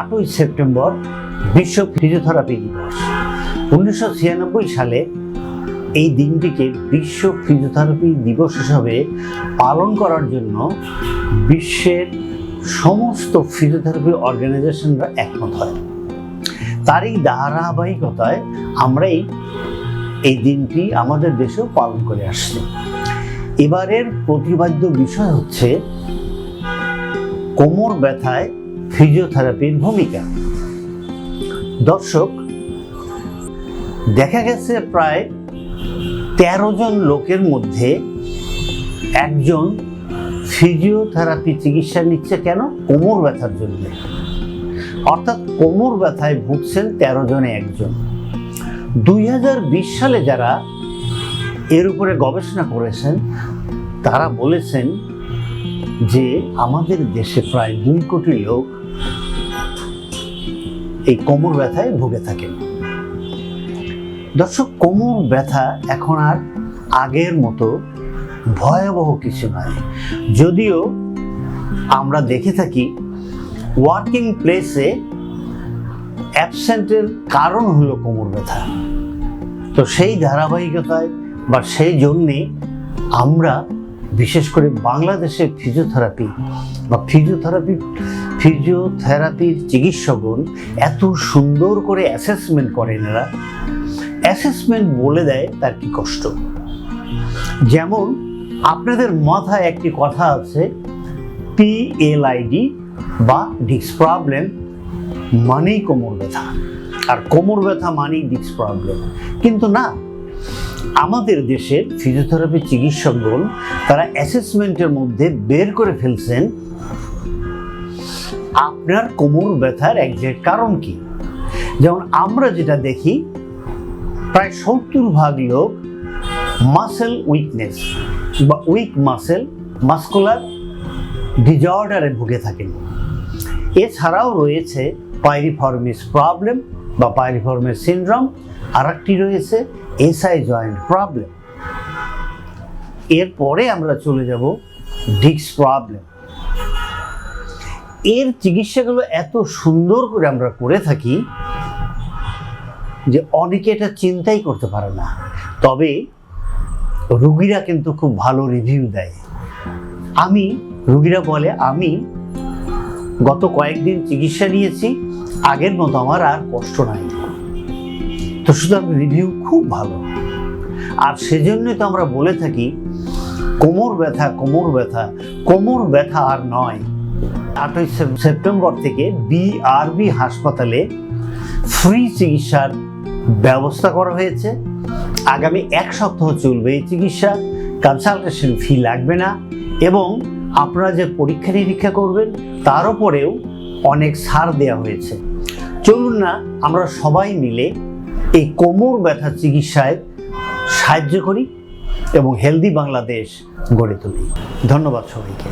আটই সেপ্টেম্বর বিশ্ব ফিজিওথেরাপি দিবস। উনিশশো ছিয়ানব্বই সালে এই দিনটিকে বিশ্ব ফিজিওথেরাপি দিবস হিসাবে পালন করার জন্য বিশ্বের সমস্ত ফিজিওথেরাপি অর্গানাইজেশনরা একমত হয়। তারই ধারাবাহিকতায় আমরাই এই দিনটি আমাদের দেশেও পালন করে আসছি। এবারের প্রতিবাদ্য বিষয় হচ্ছে কোমর ব্যথায় ফিজিওথেরাপির ভূমিকা। দর্শক, দেখা গেছে প্রায় তেরো জন লোকের মধ্যে একজন ফিজিওথেরাপি চিকিৎসা নিচ্ছে কেন? কোমর ব্যথার জন্য। অর্থাৎ কোমর ব্যথায় ভুগছেন তেরো জনে একজন। দুই হাজার বিশ সালে যারা এর উপরে গবেষণা করেছেন, তারা বলেছেন যে আমাদের দেশে প্রায় দুই কোটি লোক এই কোমর ব্যথায় ভুগে থাকেন। দর্শক, কোমর ব্যথা এখন আর আগের মতো ভয়াবহ কিছু নয়। যদিও আমরা দেখে থাকি, ওয়ার্কিং প্লেসে অ্যাবসেন্টের কারণ হলো কোমর ব্যথা। তো সেই ধারাবাহিকতায় বা সেই জন্যে আমরা বিশেষ করে বাংলাদেশের ফিজিওথেরাপি বা ফিজিওথেরাপি ফিজিওথেরাপির চিকিৎসকগণ এত সুন্দর করে অ্যাসেসমেন্ট করেন এরা। অ্যাসেসমেন্ট বলে দেয় তার কি কষ্ট? যেমন আপনাদের মাথায় একটি কথা আছে পিএলআইডি বা ডিস্ক প্রবলেম মানেই কোমর ব্যথা। আর কোমর ব্যথা মানেই ডিস্ক প্রবলেম কিন্তু না আমাদের দেশের ফিজিওথেরাপি চিকিৎসকগণ তারা অ্যাসেসমেন্টের মধ্যে বের করে ফেলছেন, আপনার কোমর ব্যথার একজ্যাক্ট কারণ কি? যেমন আমরা যেটা দেখি, প্রায় সত্তর ভাগ লোক মাসেল উইকনেস বা উইক মাসেল মাস্কুলার ডিজর্ডারে ভুগে থাকেন। এছাড়াও রয়েছে পাইরিফর্মিস প্রবলেম বা পাইরিফর্মিস সিনড্রোম আর একটি রয়েছে এসআই জয়েন্ট প্রবলেম এরপরে আমরা চলে যাব ডিক্স প্রবলেম এর চিকিৎসাগুলো এত সুন্দর করে আমরা করে থাকি যে অনেকে এটা চিন্তাই করতে পারে না। তবে রুগীরা কিন্তু খুব ভালো রিভিউ দেয়। আমি, রুগীরা বলে, আমি গত কয়েকদিন চিকিৎসা নিয়েছি, আগের মতো আমার আর কষ্ট নাই। তো সুতরাং রিভিউ খুব ভালো। আর সেজন্যই তো আমরা বলে থাকি, কোমর ব্যথা কোমর ব্যথা কোমর ব্যথা আর নয়। আটই সেপ- সেপ্টেম্বর থেকে বিআরবি হাসপাতালে ফ্রি চিকিৎসার ব্যবস্থা করা হয়েছে। আগামী এক সপ্তাহ চলবে এই চিকিৎসা কনসালটেশন ফি লাগবে না এবং আপনারা যে পরীক্ষা নিরীক্ষা করবেন, তার উপরেও অনেক সার দেওয়া হয়েছে। চলুন না, আমরা সবাই মিলে এই কোমর ব্যথা চিকিৎসায় সাহায্য করি এবং হেলদি বাংলাদেশ গড়ে তুলি। ধন্যবাদ সবাইকে।